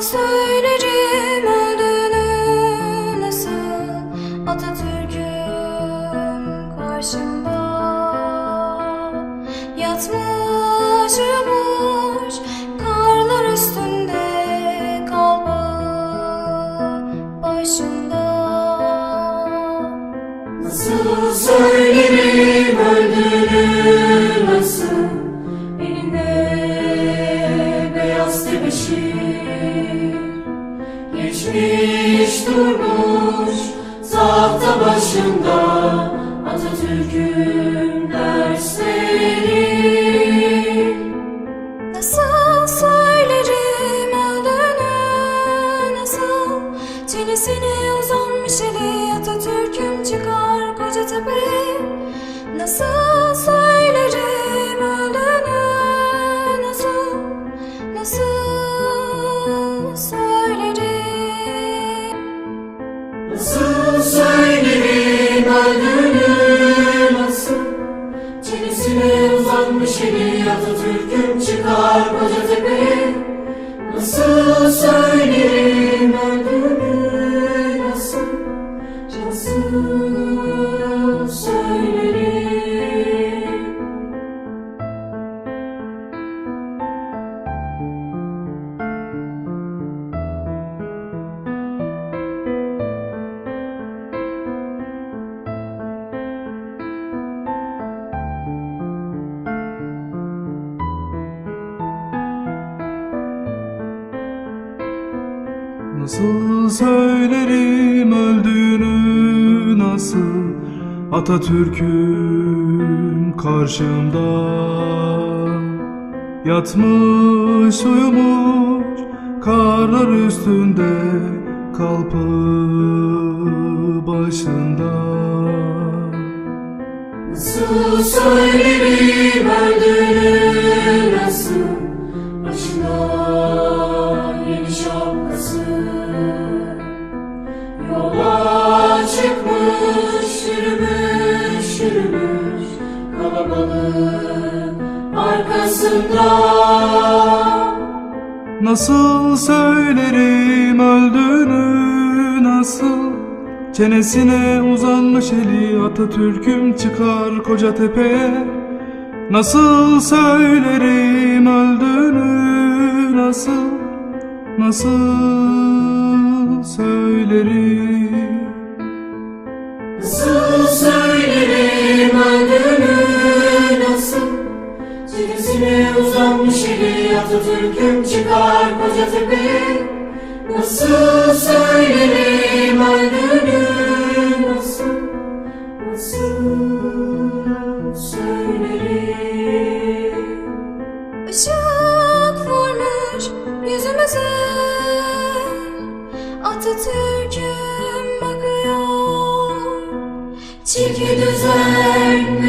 Söylerim öldüğünü nasıl Atatürk'üm karşımda? Yatmış uyumuş karlar üstünde kalbağı başında Nasıl söylerim öldüğünü nasıl? Elinde beyaz tebeşir Geçmiş durmuş tahta başında Atatürk'ün dersleri. Nasıl söylerim öldüğünü nasıl Çenesine uzanmış eli Atatürk'üm tepeye Nasıl söylerim öldüğünü nasıl Nasıl Nasıl söylerim öldüğünü nasıl Atatürk'üm karşımda? Yatmış uyumuş karlar üstünde kalpı başında. Nasıl söylerim öldüğünü arkasında. Nasıl söylerim öldüğünü nasıl? Çenesine uzanmış eli Atatürk'üm çıkar koca tepeye. Nasıl söylerim öldüğünü nasıl? Nasıl söylerim? Nasıl söylerim Atatürk'üm çıkar koca tepeye Nasıl söylerim öldüğünü nasıl Nasıl söylerim? Işık vurmuş yüzümüze Atatürk'üm bakıyor. Çeki düzen